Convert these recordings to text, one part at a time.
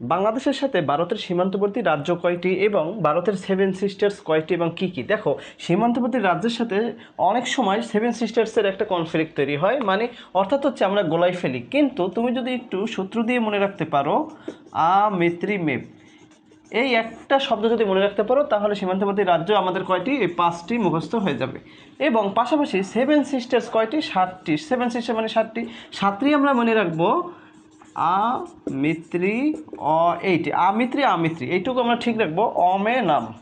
বাংলাদেশের সাথে ভারতের সীমান্তবর্তী রাজ্য কয়টি এবং ভারতের সেভেন সিস্টার্স কয়টি এবং কি কি? দেখো, সীমান্তবর্তী রাজ্যের সাথে অনেক সময় সেভেন সিস্টার্সের একটা কনফ্লিক্ট তৈরি হয় মানে অর্থাৎ হচ্ছে আমরা গোলাই ফেলি। কিন্তু তুমি যদি একটু সূত্র দিয়ে মনে রাখতে পারো, আ, মিত্রি, মেপ। এই একটা শব্দ যদি মনে রাখতে পারো, তাহলে সীমান্তবর্তী রাজ্য আমাদের কয়টি? এই পাঁচটি মুখস্থ হয়ে যাবে। এবং পাশাপাশি সেভেন সিস্টার্স কয়টি? ষাটটি সেভেন সিস্টার মানে ষাটটি সাতটি আমরা মনে রাখব আ, মিত্রি, অ, এইটি। আমিত্রি আমিত্রি এইটুকু আমরা ঠিক রাখব। অমে নাম।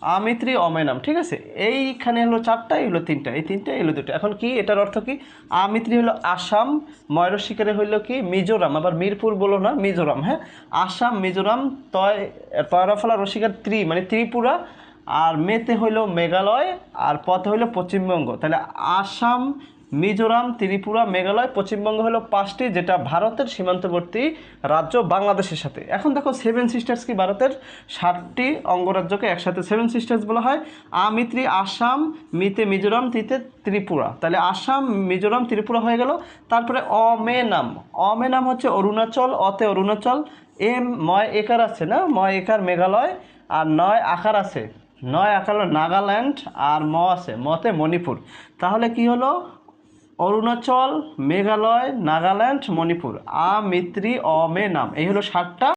আমিত্রি অমে নাম। ঠিক আছে? এইখানে হলো চারটা, এই হলো তিনটা। এই তিনটা, এই হলো দুটো এখন কি? এটার অর্থ কি? আমিত্রি হলো আসাম ময়ূরশিকারে হইল কি? মিজোরাম। আবার মিরপুর বলো না, মিজোরাম হ্যাঁ? আসাম, মিজোরাম, তয়, তয়রাফলা, রসিকার ত্রি মানে ত্রিপুরা। আর মেতে হইল মেঘালয়, আর পথে হইল পশ্চিমবঙ্গ। তাহলে আসাম মিজোরাম, ত্রিপুরা, মেঘালয়, পশ্চিমবঙ্গ হলো পাঁচটি যেটা ভারতের সীমান্তবর্তী রাজ্য বাংলাদেশের সাথে। এখন দেখো সেভেন সিস্টার্স কি ভারতের? ষাটটি অঙ্গরাজ্যকে একসাথে সেভেন সিস্টার্স বলা হয়। আমিত্রি আসাম মিতে মিজোরাম তিতে ত্রিপুরা। তাহলে আসাম, মিজোরাম, ত্রিপুরা হয়ে গেল। তারপরে অমে নাম। অমে নাম হচ্ছে অরুণাচল অতে অরুণাচল। এম, ময়, একার আছে না? ময়, একার মেঘালয়। আর নয়, আকার আছে। নয়, আকার নাগাল্যান্ড। আর ম আছে, মতে মণিপুর। তাহলে কি হলো? অরুণাচল মেঘালয় নাগাল্যান্ড মণিপুর। আ মিত্রি অ মে নাম। এই হলো সাতটা।